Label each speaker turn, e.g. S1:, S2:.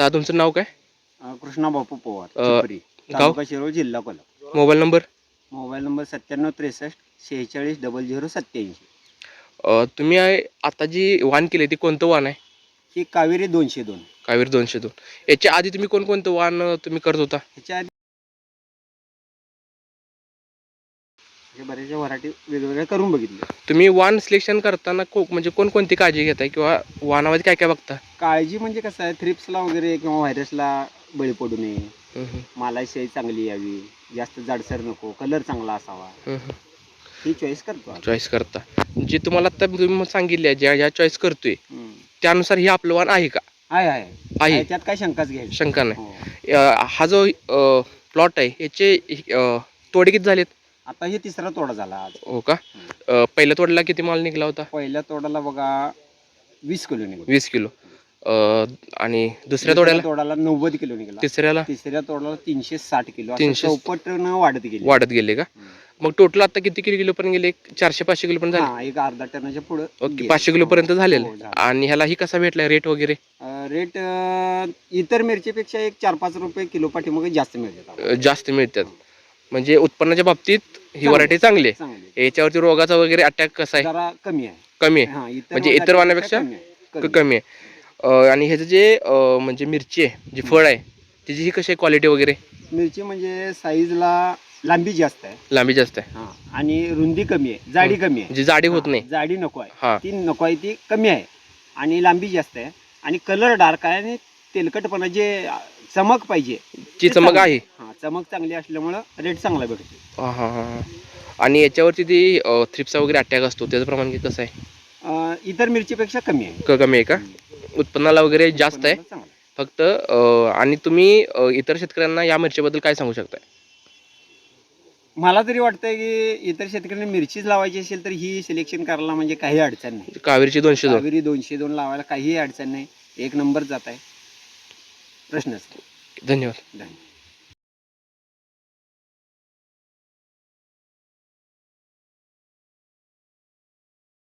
S1: दादा तुमचं नाव काय?
S2: अ, कृष्णा बापू पवार
S1: अ,
S2: चिपरी
S1: गाव?
S2: तालुका शिरोळ जिल्हा Kolhapur.
S1: Mobile number?
S2: Mobile number सत्त्याण्णव त्रेसष्ट शेहेचाळीस डबल झिरो सत्याऐंशी
S1: अ, तुम्ही आहे- आता जी वाण केली ती कोणतं वाण आहे?
S2: ही कावेरी दोनशे दोन.
S1: कावेरी दोनशे दोन. याच्या आधी तुम्ही कोणकोणतं अ, तुम्ही करत होता?
S2: ह्याच्या आधी हे बऱ्याचशा व्हरायटी वेगवेगळ्या करून बघितल्या.
S1: तुम्ही वाण सिलेक्शन करताना को म्हणजे कोणकोणती काळजी घेताय किंवा वाणामध्ये काय काय बघता?
S2: काळजी म्हणजे कसं आहे थ्रिप्सला वगैरे किंवा व्हायरसला बळी पडू नये.
S1: हम्म,
S2: चांगली यावी जास्त जाडसर नको कलर चांगला असावा.
S1: हम्म.
S2: ही चॉईस करतो.
S1: चॉईस करता. जे तुम्हाला आता तुम्ही सांगितले ज्या ज्या चॉईस करतोय
S2: हम्म.
S1: त्यानुसार हे आपलं वाण आहे का?
S2: आहे आहे.
S1: आहे.
S2: आहे, त्यात काय शंकाच घ्यायची
S1: शंका नाही.
S2: हो.
S1: अ, हा जो प्लॉट आहे याचे अ, तोडे किती झालेत?
S2: आता हे तिसरा तोडा झाला आज.
S1: हो का? अ, पहिल्या तोडला किती माल निघला होता?
S2: पहिल्या तोडाला बघा वीस किलो निघाला.
S1: वीस किलो. अ, आणि दुसऱ्या तोड्याला?
S2: तोडाला नव्वद किलो निघाला.
S1: तिसऱ्याला?
S2: तिसऱ्या तोडाला तीनशे साठ किलो. असं
S1: 360
S2: चौपट न वाढत गेली.
S1: वाढत गेले का. मग टोटल आता किती किलो किलो पर्यंत गेले? चारशे पाचशे किलो पर्यंत झाले?
S2: हा एक अर्धा टनाच्या पुढे
S1: ओके पाचशे किलो पर्यंत झालेले. आणि ह्याला ही कसा भेटलाय रेट वगैरे?
S2: रेट इतर मिरचीपेक्षा एक चार पाच रुपये किलो पाठीमागे जास्त मिळतात.
S1: अ, जास्त मिळतात. म्हणजे उत्पन्नाच्या बाबतीत ही. व्हरायटी चांगली आहे.
S2: चांगले
S1: याच्यावरती रोगाचा वगैरे अटॅक कसा आहे?
S2: जरा कमी आहे.
S1: कमी आहे.
S2: हा,
S1: म्हणजे इतर
S2: वाणापेक्षा
S1: वाणापेक्षा
S2: कमी आहे.
S1: क-
S2: कमी.
S1: आहे. अ, आणि ह्याचं जे अ, म्हणजे मिरची आहे जी फळ आहे त्याची ही कशी आहे क्वालिटी वगैरे?
S2: मिरची म्हणजे साईजला लांबी जास्त आहे.
S1: लांबी जास्त आहे.
S2: हा आणि रुंदी कमी आहे. जाडी कमी आहे.
S1: जी जाडी होत
S2: हा,
S1: नाही.
S2: जाडी नको आहे.
S1: हा.
S2: ती नको आहे ती कमी आहे. आणि लांबी जास्त आहे. आणि कलर डार्क आहे आणि तेलकटपणा जे अ, चमक पाहिजे
S1: ची
S2: ते
S1: चमक. आहे.
S2: चमक चांगली असल्यामुळं रेट चांगला भेटतो
S1: हा हा हा. हा. आणि याच्यावरती ती थ्रिप्सा वगैरे अटॅक असतो त्याचं प्रमाण किती कसं आहे?
S2: अ, इतर मिरचीपेक्षा कमी आहे.
S1: क- कमी आहे का? उत्पन्नाला वगैरे जास्त आहे.
S2: चांगलं.
S1: फक्त अ, आणि तुम्ही अ, इतर शेतकऱ्यांना या मिरचीबद्दल काय सांगू शकताय?
S2: मला तरी वाटतंय की इतर शेतकऱ्यांनी मिरचीच लावायची असेल तर ही सिलेक्शन करायला म्हणजे काही अडचण नाही.
S1: कावेरीची दोनशे दोन.
S2: कावेरी दोनशे दोन लावायला काहीही अडचण नाही. एक नंबर जात आहे. प्रश्नच नाही.
S1: धन्यवाद.
S2: धन्यवाद.